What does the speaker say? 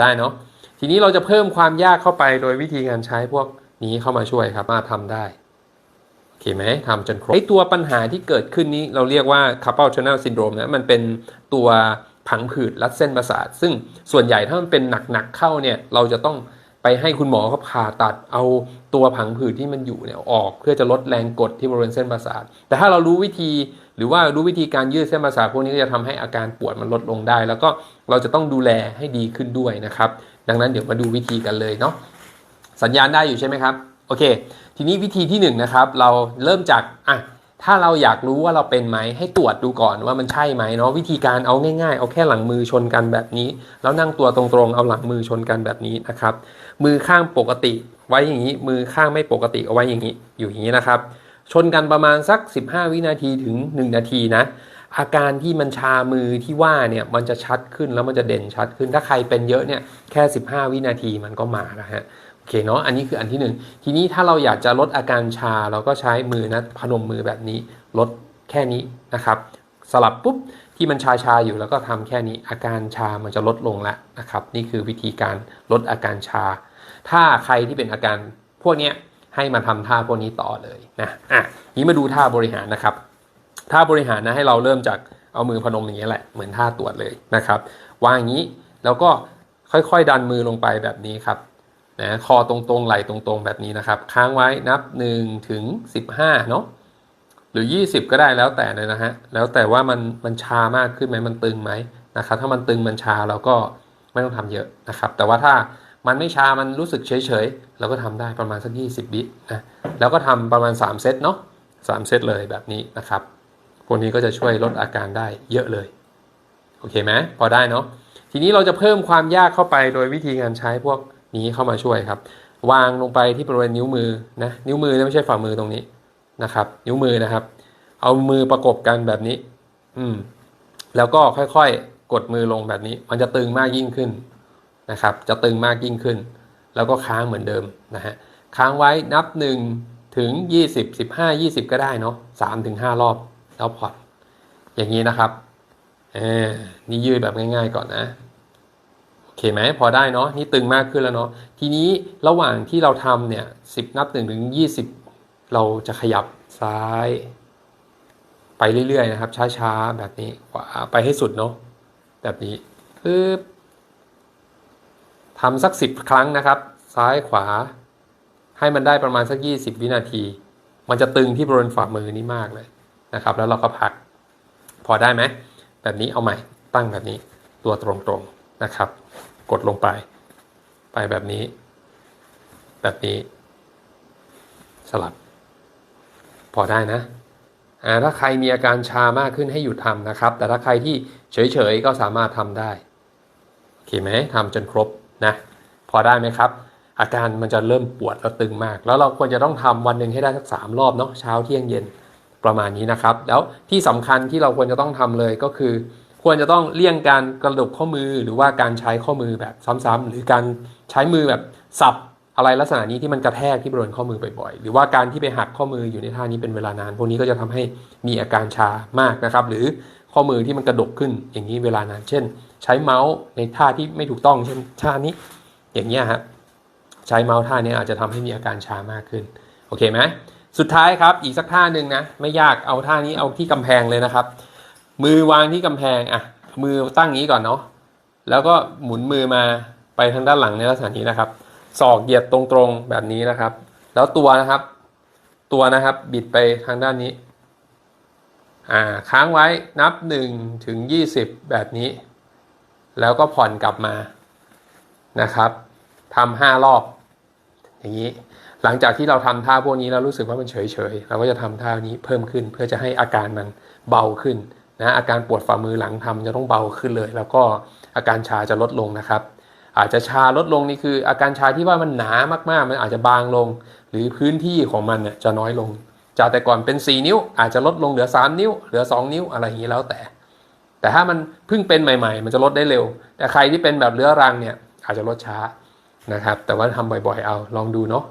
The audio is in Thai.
ได้เนาะทีนี้เราจะเพิ่มความยากเข้าไปโดยวิธีการใช้พวกนี้เข้ามาช่วยครับมาทำได้โอเคไหมทำจนครบไอตัวปัญหาที่เกิดขึ้นนี้เราเรียกว่า carpal tunnel syndrome นะมันเป็นตัวผังผืดรัดเส้นประสาท ซึ่งส่วนใหญ่ถ้ามันเป็นหนักๆเข้าเนี่ยเราจะต้องไปให้คุณหมอเขาผ่าตัดเอาตัวผังผืดที่มันอยู่เนี่ยออก เพื่อจะลดแรงกดที่บริเวณเส้นประสาท แต่ถ้าเรารู้วิธี หรือว่ารู้วิธีการยืดเส้นประสาทพวกนี้ก็จะทำให้อาการปวดมันลดลงได้ แล้วก็เราจะต้องดูแลให้ดีขึ้นด้วยนะครับ ดังนั้นเดี๋ยวมาดูวิธีกันเลยเนาะสัญญาณได้อยู่ใช่ไหมครับโอเค ทีนี้วิธีที่1นงนะครับเราเริ่มจากอะถ้าเราอยากรู้ว่าเราเป็นไหมให้ตรวจดูก่อนว่ามันใช่ไหมเนาะวิธีการเอาง่ายๆ เอาแค่หลังมือชนกันแบบนี้ แล้วนั่งตัวตรงๆ เอาหลังมือชนกันแบบนี้นะครับ มือข้างปกติไว้อย่างนี้มือข้างไม่ปกติเอาไว้อย่างนี้อยู่อย่างนี้นะครับ ชนกันประมาณสัก 15 วินาทีถึง 1 นาทีนะ อาการที่มันชามือที่ว่าเนี่ยมันจะชัดขึ้นแล้วมันจะเด่นชัดขึ้น ถ้าใครเป็นเยอะเนี่ยแค่ 15 วินาทีมันก็มาแล้วฮะโอเคเนาะอันนี้คืออันที่หนึ่งทีนี้ถ้าเราอยากจะลดอาการชาเราก็ใช้มือนะพนมมือแบบนี้ลดแค่นี้นะครับ สลับปุ๊บที่มันชาชาอยู่แล้วก็ทำแค่นี้อาการชามันจะลดลงแล้วนะครับ นี่คือวิธีการลดอาการชา ถ้าใครที่เป็นอาการพวกเนี้ย ให้มาทำท่าพวกนี้ต่อเลยนะอะนี้มาดูท่าบริหารนะครับท่าบริหารนะให้เราเริ่มจากเอามือพนมอย่างนี้ยแหละเหมือนท่าตรวจเลยนะครับวางอย่างนี้แล้วก็ค่อยๆ ดันมือลงไปแบบนี้ครับนะคอตรงๆไหล่ตรงๆ แบบนี้นะครับ ค้างไว้นับ1ถึง15เนาะหรือ 20 ก็ได้แล้วแต่เลยนะฮะแล้วแต่ว่ามันมันชามากขึ้นไหมมันตึงไหมนะครับถ้ามันตึงมันชาเราก็ไม่ต้องทำเยอะนะครับ แต่ว่าถ้า มันไม่ชา มันรู้สึกเฉยๆเราก็ทำได้ประมาณสัก 20 วินะ แล้วก็ทำประมาณ 3 เซตเนาะ3เซตเลยแบบนี้นะครับ พวกนี้ก็จะช่วยลดอาการได้เยอะเลย โอเคไหมพอได้เนาะ ทีนี้เราจะเพิ่มความยากเข้าไปโดยวิธีการใช้พวกนี้เข้ามาช่วยครับ วางลงไปที่บริเวณนิ้วมือนะ นิ้วมือไม่ใช่ฝ่ามือตรงนี้นะครับ นิ้วมือนะครับ เอามือประกบกันแบบนี้ อืม แล้วก็ค่อยๆ กดมือลงแบบนี้ มันจะตึงมากยิ่งขึ้น นะครับ จะตึงมากยิ่งขึ้น แล้วก็ค้างเหมือนเดิมนะฮะค้างไว้นับ 1 ถึง 20 15 20 ก็ได้เนาะ3ถึง5รอบแล้วผ่อนอย่างนี้นะครับเออนี่ยืดแบบง่าย ๆ ก่อนนะโอเคไหมพอได้เนาะนี่ตึงมากขึ้นแล้วเนาะทีนี้ระหว่างที่เราทำเนี่ยสิบนับหนึ่งถึงยี่สิบเราจะขยับซ้าย ไปเรื่อยๆนะครับ ช้าๆ แบบนี้ขวาไปให้สุดเนาะแบบนี้ปึ๊บ ทำสักสิบครั้งนะครับ ซ้ายขวา ให้มันได้ประมาณสักยี่สิบวินาที มันจะตึงที่บริเวณฝ่ามือนี่มากเลยนะครับ แล้วเราก็พัก พอได้ไหม แบบนี้เอาใหม่ ตั้งแบบนี้ ตัวตรงๆนะครับ กดลงไป ไปแบบนี้ แบบนี้ สลับ พอได้นะถ้าใครมีอาการชามากขึ้นให้หยุดทำนะครับ แต่ถ้าใครที่เฉยๆก็สามารถทำได้ โอเคไหมทำจนครบ นะพอได้ไหมครับ อาการมันจะเริ่มปวดแล้วตึงมาก แล้วเราควรจะต้องทำวันหนึ่งให้ได้สักสามรอบเนาะเช้าเที่ยงเย็นประมาณนี้นะครับ แล้วที่สำคัญที่เราควรจะต้องทำเลยก็คือ ควรจะต้องเลี่ยงการกระดกข้อมือหรือว่าการใช้ข้อมือแบบซ้ำๆหรือการใช้มือแบบสับอะไรลักษณะนี้ที่มันกระแทกที่บริเวณข้อมือบ่อยๆ หรือว่าการที่ไปหักข้อมืออยู่ในท่านี้เป็นเวลานาน พวกนี้ก็จะทำให้มีอาการชามากนะครับ หรือข้อมือที่มันกระดกขึ้นอย่างนี้เวลานาน เช่น ใช้เมาส์ในท่าที่ไม่ถูกต้องเช่นท่านี้อย่างเงี้ยครับใช้เมาส์ท่านี้อาจจะทำให้มีอาการชามากขึ้นโอเคไหมสุดท้ายครับอีกสักท่าหนึ่งนะไม่ยากเอาท่านี้เอาที่กำแพงเลยนะครับ มือวางที่กำแพงอะมือตั้งอย่างนี้ก่อนเนาะแล้วก็หมุนมือมาไปทางด้านหลังในลักษณะนี้นะครับศอกเหยียดตรงๆแบบนี้นะครับ แล้วตัวนะครับ ตัวนะครับบิดไปทางด้านนี้อ่าค้างไว้นับ1ถึง20 แบบนี้ แล้วก็ผ่อนกลับมานะครับทำห้ารอบ อย่างนี้ หลังจากที่เราทำท่าพวกนี้แล้วรู้สึกว่ามันเฉยๆเราก็จะทำท่านี้เพิ่มขึ้น เพื่อจะให้อาการมันเบาขึ้นนะอาการปวดฝ่ามือหลังทำจะต้องเบาขึ้นเลย แล้วก็อาการชาจะลดลงนะครับ อาจจะชาลดลงนี่คือ อาการชาที่ว่ามันหนามากๆ มันอาจจะบางลง หรือพื้นที่ของมันเนี่ยจะน้อยลง จากแต่ก่อนเป็น 4 นิ้ว อาจจะลดลงเหลือ 3 นิ้ว เหลือ 2 นิ้วอะไรอย่างนี้แล้วแต่ แต่ถ้ามันเพิ่งเป็นใหม่ ๆ มันจะลดได้เร็ว แต่ใครที่เป็นแบบเรื้อรังเนี่ยอาจจะลดช้านะครับ แต่ว่าทำบ่อยๆเอาลองดูเนาะ